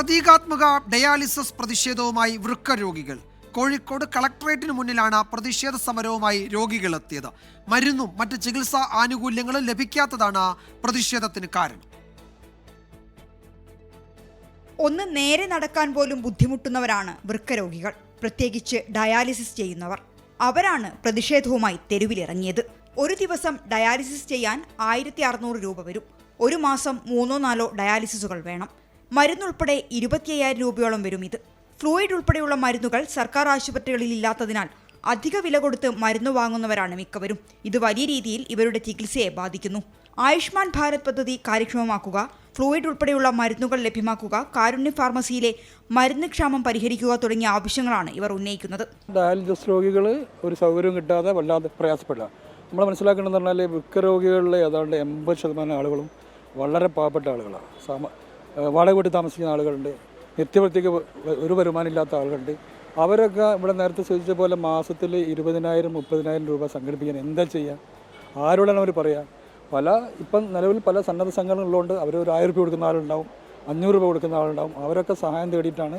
പ്രതീകാത്മക ഡയാലിസിസ് പ്രതിഷേധവുമായി വൃക്ക രോഗികൾ കോഴിക്കോട് കളക്ടറേറ്റിന് മുന്നിലാണ് പ്രതിഷേധ സമരവുമായി രോഗികൾ എത്തിയത്. മരുന്നും മറ്റ് ചികിത്സാ ആനുകൂല്യങ്ങളും ലഭിക്കാത്തതാണ് പ്രതിഷേധത്തിന് കാരണം. ഒന്ന് നേരെ നടക്കാൻ പോലും ബുദ്ധിമുട്ടുന്നവരാണ് വൃക്ക രോഗികൾ പ്രത്യേകിച്ച് ഡയാലിസിസ് ചെയ്യുന്നവർ. അവരാണ് പ്രതിഷേധവുമായി തെരുവിലിറങ്ങിയത്. ഒരു ദിവസം ഡയാലിസിസ് ചെയ്യാൻ ആയിരത്തി അറുന്നൂറ് രൂപ വരും. ഒരു മാസം മൂന്നോ നാലോ ഡയാലിസിസുകൾ വേണം. മരുന്നുൾപ്പെടെ ഇരുപത്തിയ്യായിരം രൂപയോളം വരും ഇത്. ഫ്ലൂയിഡ് ഉൾപ്പെടെയുള്ള മരുന്നുകൾ സർക്കാർ ആശുപത്രികളിൽ ഇല്ലാത്തതിനാൽ അധിക വില കൊടുത്ത് മരുന്ന് വാങ്ങുന്നവരാണ് മിക്കവരും. ഇത് വലിയ രീതിയിൽ ഇവരുടെ ചികിത്സയെ ബാധിക്കുന്നു. ആയുഷ്മാൻ ഭാരത് പദ്ധതി കാര്യക്ഷമമാക്കുക ഫ്ലൂയിഡ് ഉൾപ്പെടെയുള്ള മരുന്നുകൾ ലഭ്യമാക്കുക കാരുണ്യ ഫാർമസിയിലെ മരുന്ന് ക്ഷാമം പരിഹരിക്കുക തുടങ്ങിയ ആവശ്യങ്ങളാണ് ഇവർ ഉന്നയിക്കുന്നത്. ഡയാലിസിസ് രോഗികൾ ഒരു സൗകര്യം കിട്ടാതെ വല്ലാതെ പ്രയാസപ്പെടുക. നമ്മൾ മനസ്സിലാക്കേണ്ടതെന്ന് പറഞ്ഞാൽ വൃക്ക രോഗികളിലെ ഏതാണ്ട് എൺപത് ശതമാനം ആളുകളും വളരെ പാവപ്പെട്ട ആളുകളാണ്. വാടക വീട്ടിൽ താമസിക്കുന്ന ആളുകളുണ്ട്. നിത്യവൃത്തിക്ക് ഒരു വരുമാനം ഇല്ലാത്ത ആളുകളുണ്ട്. അവരൊക്കെ ഇവിടെ നേരത്തെ സൂചിച്ച പോലെ മാസത്തിൽ ഇരുപതിനായിരം മുപ്പതിനായിരം രൂപ സംഘടിപ്പിക്കാൻ എന്താ ചെയ്യുക ആരോടാണ് അവർ പറയുക പല ഇപ്പം നിലവിൽ പല സന്നദ്ധ സംഘടനകളുള്ളതുകൊണ്ട് അവർ ഒരു ആയിരം രൂപ കൊടുക്കുന്ന ആളുണ്ടാവും അഞ്ഞൂറ് രൂപ കൊടുക്കുന്ന ആളുണ്ടാവും. അവരൊക്കെ സഹായം തേടിയിട്ടാണ്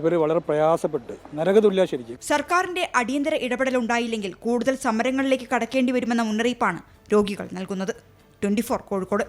ഇവർ വളരെ പ്രയാസപ്പെട്ട് നരകതുല്യ ശരിക്കും. സർക്കാരിന്റെ അടിയന്തര ഇടപെടൽ ഉണ്ടായില്ലെങ്കിൽ കൂടുതൽ സമരങ്ങളിലേക്ക് കടക്കേണ്ടി വരുമെന്ന മുന്നറിയിപ്പാണ് രോഗികൾ നൽകുന്നത്. ട്വന്റി കോഴിക്കോട്.